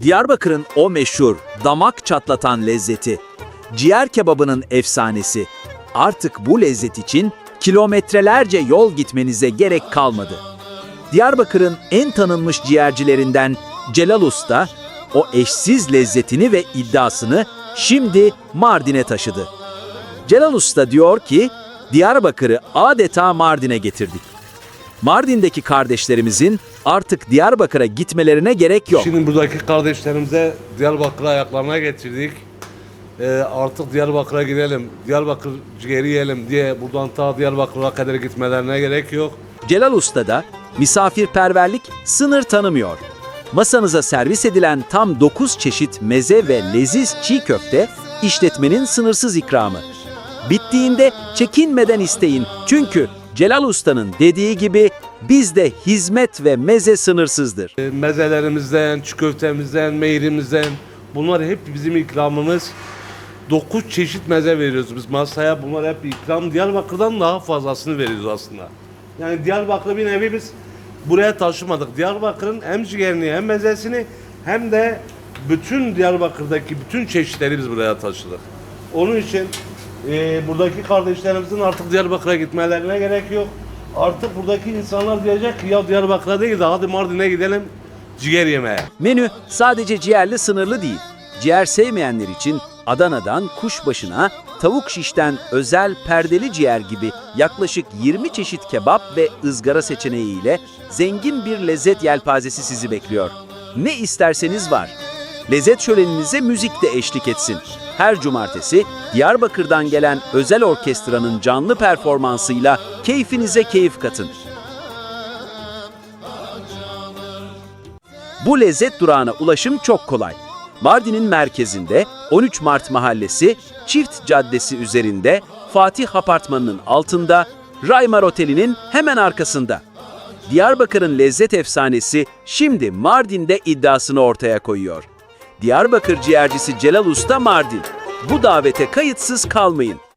Diyarbakır'ın o meşhur damak çatlatan lezzeti, ciğer kebabının efsanesi. Artık bu lezzet için kilometrelerce yol gitmenize gerek kalmadı. Diyarbakır'ın en tanınmış ciğercilerinden Celal Usta, o eşsiz lezzetini ve iddiasını şimdi Mardin'e taşıdı. Celal Usta diyor ki, Diyarbakır'ı adeta Mardin'e getirdik. Mardin'deki kardeşlerimizin artık Diyarbakır'a gitmelerine gerek yok. Şimdi buradaki kardeşlerimize Diyarbakır'a ayaklarına getirdik. Ee, artık Diyarbakır'a gidelim, Diyarbakır ciğeri yiyelim diye buradan ta Diyarbakır'a kadar gitmelerine gerek yok. Celal Usta'da misafirperverlik sınır tanımıyor. Masanıza servis edilen tam 9 çeşit meze ve leziz çiğ köfte işletmenin sınırsız ikramı. Bittiğinde çekinmeden isteyin çünkü Celal Usta'nın dediği gibi bizde hizmet ve meze sınırsızdır. Ee, mezelerimizden, çiğ köftemizden, meyrimizden bunlar hep bizim ikramımız. 9 çeşit meze veriyoruz biz masaya. Bunlar hep ikram. Diyarbakır'dan daha fazlasını veriyoruz aslında. Yani Diyarbakır'ı bir nevi biz buraya taşımadık. Diyarbakır'ın hem ciğerini hem mezesini hem de bütün Diyarbakır'daki bütün çeşitleri biz buraya taşıdık. Onun için e, buradaki kardeşlerimizin artık Diyarbakır'a gitmelerine gerek yok. Artık buradaki insanlar diyecek ki ya Diyarbakır'a değil de hadi Mardin'e gidelim ciğer yemeye. Menü sadece ciğerli sınırlı değil. Ciğer sevmeyenler için Adana'dan kuşbaşına, tavuk şişten özel perdeli ciğer gibi yaklaşık 20 çeşit kebap ve ızgara seçeneğiyle zengin bir lezzet yelpazesi sizi bekliyor. Ne isterseniz var. Lezzet şöleninize müzik de eşlik etsin. Her cumartesi Diyarbakır'dan gelen özel orkestranın canlı performansıyla keyfinize keyif katın. Bu lezzet durağına ulaşım çok kolay. Mardin'in merkezinde 13 Mart Mahallesi, Çift Caddesi üzerinde Fatih Apartmanı'nın altında, Raymar Oteli'nin hemen arkasında. Diyarbakır'ın lezzet efsanesi şimdi Mardin'de iddiasını ortaya koyuyor. Diyarbakır ciğercisi Celal Usta Mardin. Bu davete kayıtsız kalmayın.